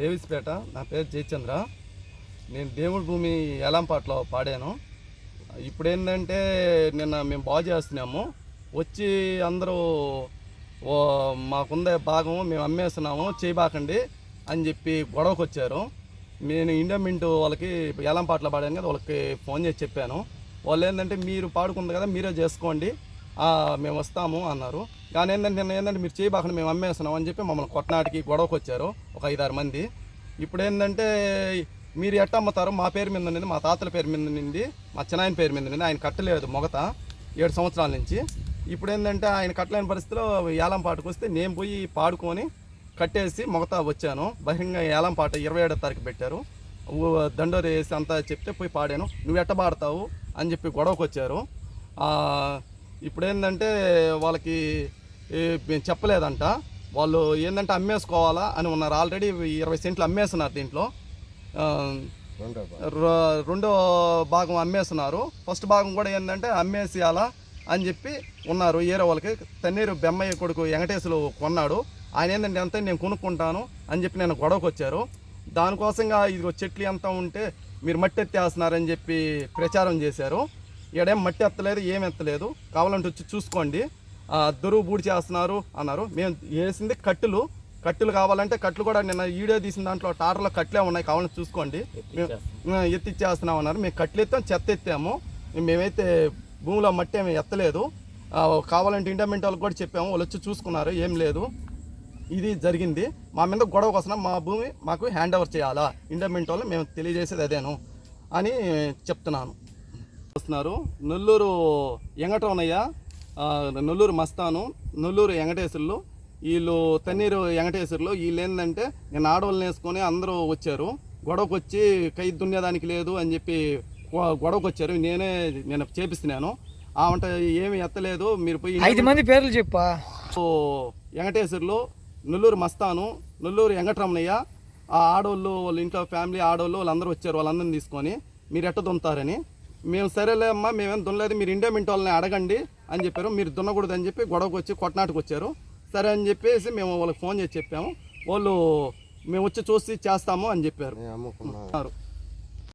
దేవిస్పేట. నా పేరు జయచంద్ర. నేను దేవుడి భూమి ఏలంపాట్లో పాడాను. ఇప్పుడు ఏంటంటే నిన్న మేము బాగు చేస్తున్నాము. వచ్చి అందరూ ఓ మాకుందే భాగం మేము అమ్మేస్తున్నాము చేయబాకండి అని చెప్పి గొడవకు వచ్చారు నేను ఇండమింట్ వాళ్ళకి ఏలంపాట్లో పాడాను కదా వాళ్ళకి ఫోన్ చేసి చెప్పాను. వాళ్ళు ఏంటంటే మీరు పాడుకుంది కదా మీరే చేసుకోండి. మేము వస్తాము అన్నారు. కానీ ఏంటంటే నిన్న ఏంటంటే మీరు చేయబాకండి మేము అమ్మేస్తున్నాం అని చెప్పి మమ్మల్ని కొట్టనాటికి గొడవకు వచ్చారు ఒక ఐదారు మంది. ఇప్పుడు ఏంటంటే మీరు ఎట్ట అమ్ముతారు మా పేరు మీద నింది మా తాతల పేరు మీద నింది మా చిన్నాయన పేరు మీద నింది ఆయన కట్టలేదు మొగత ఏడు సంవత్సరాల నుంచి. ఇప్పుడు ఏంటంటే ఆయన కట్టలేని పరిస్థితిలో ఏలం పాటకు వస్తే నేను పోయి పాడుకొని కట్టేసి మొగత వచ్చాను. బహిరంగ ఏలం పాట ఇరవై ఏడో తారీఖు పెట్టారు. దండోరేసి దండోరు వేసి అంతా చెప్తే పోయి పాడాను. నువ్వు ఎట్ట పాడతావు అని చెప్పి గొడవకు వచ్చారు. ఇప్పుడు ఏంటంటే వాళ్ళకి మేము చెప్పలేదంట. వాళ్ళు ఏంటంటే అమ్మేసుకోవాలా అని ఉన్నారు. ఆల్రెడీ ఇరవై సెంట్లు అమ్మేస్తున్నారు దీంట్లో. రెండో భాగం. అమ్మేస్తున్నారు. ఫస్ట్ భాగం కూడా ఏంటంటే అమ్మేసేయాలా అని చెప్పి ఉన్నారు. ఏరే వాళ్ళకి తన్నీరు బెమ్మయ్య కొడుకు వెంకటేశ్వరు కొన్నాడు. ఆయన ఏంటంటే ఎంత నేను కొనుక్కుంటాను అని చెప్పి నేను గొడవకు వచ్చారు. దానికోసంగా ఇదిగో చెట్లు ఎంత ఉంటే మీరు మట్టి ఎత్తేస్తున్నారని చెప్పి ప్రచారం చేశారు. ఈడేం మట్టి ఎత్తలేదు ఏం ఎత్తలేదు. కావాలంటే వచ్చి చూసుకోండి. దొరువు బూడి చేస్తున్నారు అన్నారు. మేము వేసింది కట్టులు. కట్టులు కావాలంటే కట్లు కూడా నిన్న వీడియో తీసిన దాంట్లో టాటర్లో కట్లే ఉన్నాయి. కావాలని చూసుకోండి. ఎత్తిచ్చేస్తున్నాం. అన్నారు. మేము కట్లు ఎత్తాం చెత్త ఎత్తాము. మేమైతే భూమిలో మట్టి ఏమి ఎత్తలేదు. కావాలంటే ఇంటర్మెంట్ వాళ్ళకి కూడా చెప్పాము. వాళ్ళు వచ్చి చూసుకున్నారు. ఏం లేదు. ఇది జరిగింది. మా మీద గొడవ కోసం మా భూమి మాకు హ్యాండ్ ఓవర్ చేయాలా? ఇంటర్మెంట్ వాళ్ళు మేము తెలియజేసేది అదేను అని చెప్తున్నాను. వస్తున్నారు. నెల్లూరు ఎంగటోనయ్య నెల్లూరు మస్తాను నెల్లూరు వెంకటేశ్వర్లు వీళ్ళు తన్నీరు వెంకటేశ్వర్లు వీళ్ళు ఏంటంటే నేను ఆడవాళ్ళని వేసుకొని అందరూ వచ్చారు. గొడవకు వచ్చి కై దున్నేదానికి లేదు అని చెప్పి గొడవకు వచ్చారు నేనే నేను చేపిస్తున్నాను. ఆ వంట ఏమి ఎత్తలేదు. మీరు పోయి ఐదు మంది పేర్లు చెప్పా. వెంకటేశ్వర్లు నెల్లూరు మస్తాను నెల్లూరు వెంకటరమణయ్య ఆ ఆడోళ్ళు వాళ్ళ ఇంట్లో ఫ్యామిలీ ఆడోళ్ళు వాళ్ళందరూ వచ్చారు. వాళ్ళందరిని తీసుకొని మీరు ఎట్ట దున్నుతారని. మేము సరేలే అమ్మా మేమేం దున్నలేదు మీరు ఇండియా మింట్ వాళ్ళని అడగండి అని చెప్పారు. మీరు దున్నకూడదు అని చెప్పి గొడవకు వచ్చి కొట్టనాటికి వచ్చారు. సరే అని చెప్పేసి మేము వాళ్ళకి ఫోన్ చేసి చెప్పాము. వాళ్ళు మేము వచ్చి చూసి చేస్తాము అని చెప్పారు.